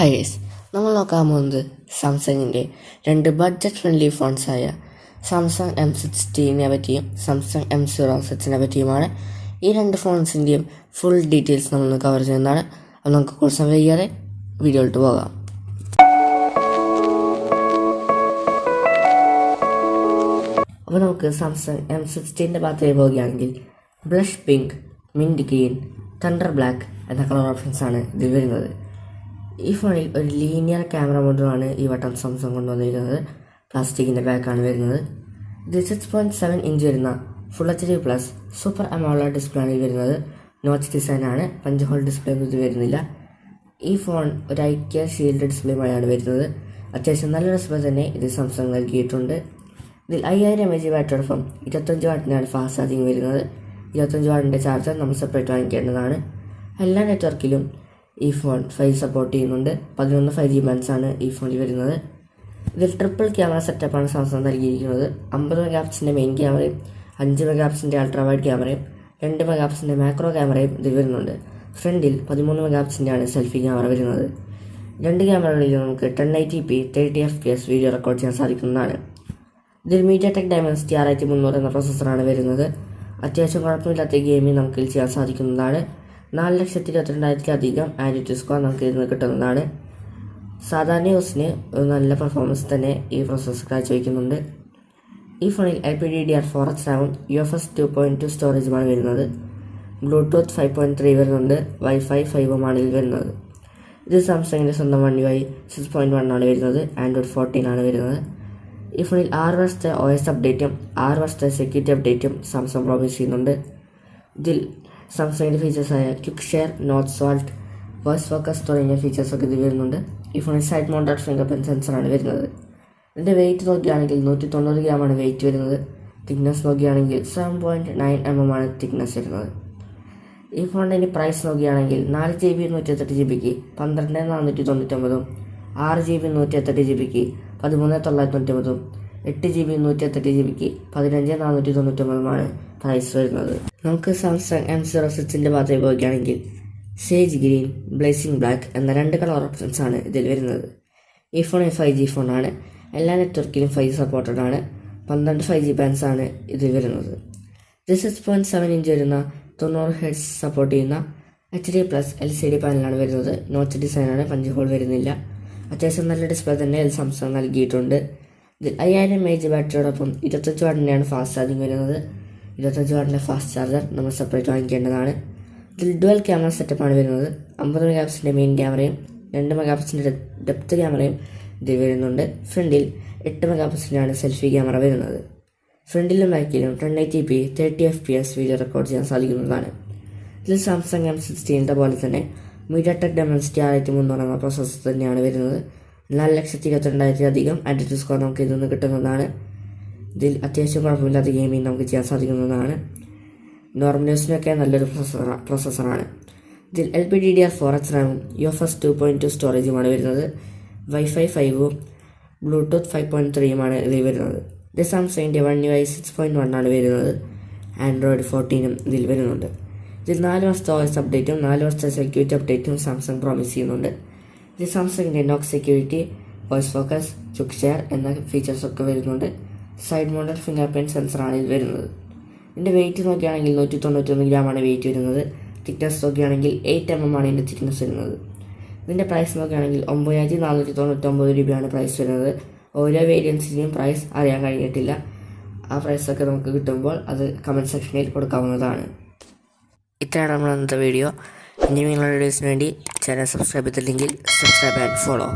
ഹൈസ് നമ്മൾ നോക്കാൻ പോകുന്നത് സാംസങ്ങിന്റെ രണ്ട് ബഡ്ജറ്റ് ഫ്രണ്ട്ലി ഫോൺസായ സാംസങ് എം സിക്സ്റ്റീനെ പറ്റിയും സാംസങ് എം സീറോ സിക്സിനെ പറ്റിയുമാണ് ഈ രണ്ട് ഫോൺസിന്റെയും ഫുൾ ഡീറ്റെയിൽസ് നമ്മൾ കവർ ചെയ്യുന്നതാണ്. അത് നമുക്ക് കുറച്ച് വൈകാതെ വീഡിയോയിലോട്ട് പോകാം. അപ്പോൾ നമുക്ക് സാംസങ് എം സിക്സ്റ്റീന്റെ ഭാഗത്തേക്ക് പോവുകയാണെങ്കിൽ blush pink mint green thunder black എന്ന കളർ ഓപ്ഷൻസ് ആണ് ഇതിൽ വരുന്നത്. ഈ ഫോണിൽ ഒരു ലീനിയർ ക്യാമറ മോഡലാണ് ഈ വട്ടം സാംസങ് കൊണ്ടുവന്നിരിക്കുന്നത്. പ്ലാസ്റ്റിക്കിന്റെ ബാക്കാണ് വരുന്നത്. ഇത് സിക്സ് പോയിന്റ് സെവൻ ഇഞ്ച് വരുന്ന full H D plus super AMOLED display ആണ് വരുന്നത്. നോച്ച് ഡിസൈനാണ് പഞ്ച് ഹോൾ ഡിസ്പ്ലേ ഒന്നും ഇത് വരുന്നില്ല. ഈ ഫോൺ ഒരു ഐക്യ ഷീൽഡ് ഡിസ്പ്ലേയുമായാണ് വരുന്നത്. അത്യാവശ്യം നല്ല ഡിസ്പ്ലേ തന്നെ ഇത് സാംസങ് നൽകിയിട്ടുണ്ട്. ഇതിൽ അയ്യായിരം എം എച്ച് ബാറ്ററിയോടൊപ്പം ഇരുപത്തഞ്ച് വാട്ടിനാണ് ഫാസ്റ്റ് ചാർജിങ് വരുന്നത്. ഇരുപത്തഞ്ച് വാട്ടിന്റെ ചാർജർ നമ്മൾ സെപ്പറേറ്റ് വാങ്ങിക്കേണ്ടതാണ്. എല്ലാ നെറ്റ്വർക്കിലും ഈ ഫോൺ ഫൈവ് സപ്പോർട്ട് ചെയ്യുന്നുണ്ട്. പതിനൊന്ന് ഫൈവ് ജി ബാൻഡ്സാണ് ഈ ഫോണിൽ വരുന്നത്. ഇതിൽ ട്രിപ്പിൾ ക്യാമറ സെറ്റപ്പാണ് സാംസങ് നൽകിയിരിക്കുന്നത്. അമ്പത് മെഗാപ്സിന്റെ മെയിൻ ക്യാമറയും അഞ്ച് മെഗാപ്സിന്റെ അൾട്രാ വൈഡ് ക്യാമറയും രണ്ട് മെഗാപ്സിന്റെ മാക്രോ ക്യാമറയും ഇതിൽ വരുന്നുണ്ട്. ഫ്രണ്ടിൽ പതിമൂന്ന് മെഗാപ്സിന്റെ ആണ് സെൽഫി ക്യാമറ വരുന്നത്. രണ്ട് ക്യാമറകളിൽ നമുക്ക് ten eighty P thirty F P S video record ചെയ്യാൻ സാധിക്കുന്നതാണ്. ഇതിൽ മീഡിയ ടെക് ഡയമൻസിറ്റി ആറായിരത്തി മുന്നൂറ് എന്ന പ്രോസസ്സറാണ് വരുന്നത്. അത്യാവശ്യം കുഴപ്പമില്ലാത്ത ഗെയിമിംഗ് നമുക്ക് ചെയ്യാൻ സാധിക്കുന്നതാണ്. നാല് ലക്ഷത്തി ഇരുപത്തിരണ്ടായിരത്തിലധികം ആന്റി സ്കോർ നമുക്ക് ഇരുന്ന് കിട്ടുന്നതാണ്. സാധാരണ യൂസിന് നല്ല പെർഫോമൻസ് തന്നെ ഈ പ്രോസസ്സർ കാഴ്ചവെക്കുന്നുണ്ട്. ഈ ഫോണിൽ L P D D R four X റാമും U F S two point two സ്റ്റോറേജുമാണ് വരുന്നത്. ബ്ലൂടൂത്ത് ഫൈവ് പോയിന്റ് ത്രീ വരുന്നുണ്ട് വൈഫൈ ഫൈവുമാണ് ഇതിൽ വരുന്നത്. ഇത് സാംസങ്ങിന്റെ സ്വന്തം One U I six point ആണ് വരുന്നത് ആൻഡ്രോയിഡ് ഫോർട്ടീൻ ആണ് വരുന്നത്. ഈ ഫോണിൽ ആറ് വർഷത്തെ ഒ എസ് അപ്ഡേറ്റും ആറ് വർഷത്തെ സെക്യൂരിറ്റി അപ്ഡേറ്റും സാംസങ് പ്രോമിസ് ചെയ്യുന്നുണ്ട്. ഇതിൽ സാംസങ്ങിന്റെ ഫീച്ചേഴ്സായ quick share note salt voice focus തുടങ്ങിയ ഫീച്ചേഴ്സൊക്കെ ഇതിൽ വരുന്നുണ്ട്. ഈ ഫോണിൽ സൈഡ് മൗണ്ടഡ് ഫിംഗർ പ്രിന്റ് സെൻസറാണ് വരുന്നത്. ഇതിന്റെ വെയിറ്റ് നോക്കുകയാണെങ്കിൽ നൂറ്റി തൊണ്ണൂറ് ആണ് വെയിറ്റ് വരുന്നത്. തിക്നെസ് നോക്കുകയാണെങ്കിൽ seven point nine M M ആണ് തിക്നെസ് വരുന്നത്. ഈ ഫോണിന്റെ ഇനി പ്രൈസ് നോക്കുകയാണെങ്കിൽ നാല് ജി ബി നൂറ്റിയെട്ട് ജി ബിക്ക് പന്ത്രണ്ട് നാനൂറ്റി തൊണ്ണൂറ്റൊമ്പതും ആറ് ജി ബി നൂറ്റിയെട്ട് ജി ബിക്ക് പതിമൂന്ന് തൊള്ളായിരത്തി തൊണ്ണൂറ്റൊമ്പതും എട്ട് ജി ബി നൂറ്റിയെട്ട് ജി ബിക്ക് പതിനഞ്ച് നാനൂറ്റി തൊണ്ണൂറ്റൊമ്പതുമാണ് പ്രൈസ് വരുന്നത്. നമുക്ക് സാംസങ് എം സീറോ സിക്സിന്റെ ഭാഗത്ത് പോവുകയാണെങ്കിൽ സേജ് ഗ്രീൻ ബ്ലേസിംഗ് ബ്ലാക്ക് എന്ന രണ്ട് കളർ ഓപ്ഷൻസ് ആണ് ഇതിൽ വരുന്നത്. ഈ ഫോൺ ഫൈവ് ജി ഫോണാണ് എല്ലാ നെറ്റ്വർക്കിലും ഫൈവ് ജി സപ്പോർട്ടഡ് ആണ്. പന്ത്രണ്ട് ഫൈവ് ജി ബാൻസ് ആണ് ഇതിൽ വരുന്നത്. ഇത് സിക്സ് പോയിന്റ് സെവൻ ഇഞ്ച് വരുന്ന തൊണ്ണൂറ് ഹെഡ്സ് സപ്പോർട്ട് ചെയ്യുന്ന H D plus L C D പാനലാണ് വരുന്നത്. നോച്ച് ഡിസൈനാണ് പഞ്ച് ഹോൾ വരുന്നില്ല. അത്യാവശ്യം നല്ല ഡിസ്പ്ലേ തന്നെ സാംസങ് നൽകിയിട്ടുണ്ട്. ഇതിൽ അയ്യായിരം എം എച്ച് ബാറ്ററിയോടൊപ്പം ഇരുപത്തഞ്ച് വാട്ടിന്റെയാണ് ഫാസ്റ്റ് ചാർജിങ് വരുന്നത്. ഇരുപത്തഞ്ച് വാട്ടിന്റെ ഫാസ്റ്റ് ചാർജർ നമ്മൾ സെപ്പറേറ്റ് വാങ്ങിക്കേണ്ടതാണ്. ഇതിൽ ഡുവൽ ക്യാമറ സെറ്റപ്പാണ് വരുന്നത്. അമ്പത് മെഗാ പിക്സലിന്റെ മെയിൻ ക്യാമറയും രണ്ട് മെഗാ പിക്സലിന്റെ ഡെപ്ത് ക്യാമറയും ഇതിൽ വരുന്നുണ്ട്. ഫ്രണ്ടിൽ എട്ട് മെഗാ പിക്സലിനാണ് സെൽഫി ക്യാമറ വരുന്നത്. ഫ്രണ്ടിലും ബാക്കിലും ten eighty P thirty F P S video record ചെയ്യാൻ സാധിക്കുന്നതാണ്. ഇതിൽ സാംസങ് എം സിക്സ്റ്റീന്റെ പോലെ തന്നെ മീഡിയ ടെക് ഡെമൻസിറ്റി ആയിരത്തി മുന്നൂറ് എന്ന പ്രോസസ്സർ തന്നെയാണ് വരുന്നത്. നാല് ലക്ഷത്തി ഇരുപത്തിരണ്ടായിരത്തി അധികം ആന്റി സ്കോർ നമുക്ക് ഇതിൽ നിന്ന് കിട്ടുന്നതാണ്. ഇതിൽ അത്യാവശ്യം കുഴപ്പമില്ലാത്ത ഗെയിമിംഗ് നമുക്ക് ചെയ്യാൻ സാധിക്കുന്നതാണ്. നോർമൽ യൂസിനൊക്കെ നല്ലൊരു പ്രൊസസ്സർ പ്രൊസസ്സറാണ് ഇതിൽ L P D D R four X റാമും U F S two point two സ്റ്റോറേജുമാണ് വരുന്നത്. വൈഫൈ ഫൈവും ബ്ലൂടൂത്ത് ഫൈവ് പോയിന്റ് ത്രീയുമാണ് ഇതിൽ വരുന്നത്. ഇത് സാംസങ്ങിന്റെ One U I six point one ആണ് വരുന്നത്. ആൻഡ്രോയിഡ് ഫോർട്ടീനും ഇതിൽ വരുന്നുണ്ട്. ഇതിൽ നാല് വർഷത്തെ ഓയസ് അപ്ഡേറ്റും നാല് വർഷത്തെ സെക്യൂരിറ്റി അപ്ഡേറ്റും സാംസങ് പ്രോമിസ് ചെയ്യുന്നുണ്ട്. ഇത് സാംസങ്ങിന്റെ Knox security voice focus quick share എന്ന ഫീച്ചേഴ്സൊക്കെ വരുന്നുണ്ട്. സൈഡ് മോഡൽ ഫിംഗർ പ്രിന്റ് സെൻസറാണ് ഇതിൽ വരുന്നത്. ഇതിന്റെ വെയിറ്റ് നോക്കുകയാണെങ്കിൽ നൂറ്റി തൊണ്ണൂറ്റൊന്ന് ഗ്രാമാണ് വെയിറ്റ് വരുന്നത്. തിക്നെസ് നോക്കുകയാണെങ്കിൽ എയ്റ്റ് എം എം ആണ് ഇതിന്റെ തിക്നെസ് വരുന്നത്. ഇതിന്റെ പ്രൈസ് നോക്കുകയാണെങ്കിൽ ഒമ്പതിനായിരത്തി നാനൂറ്റി തൊണ്ണൂറ്റൊമ്പത് രൂപയാണ് പ്രൈസ് വരുന്നത്. ഓരോ വേരിയൻസിന്റെയും പ്രൈസ് അറിയാൻ കഴിഞ്ഞിട്ടില്ല. ആ പ്രൈസൊക്കെ നമുക്ക് കിട്ടുമ്പോൾ അത് കമന്റ് സെക്ഷനിൽ കൊടുക്കാവുന്നതാണ്. ഇത്രയാണ് നമ്മൾ ഇന്നത്തെ വീഡിയോ ഇനി നിങ്ങളുടെ വീഡിയോസിന് വേണ്ടി ചാനൽ സബ്സ്ക്രൈബ് ചെയ്തില്ലെങ്കിൽ സബ്സ്ക്രൈബ് ആൻഡ് ഫോളോ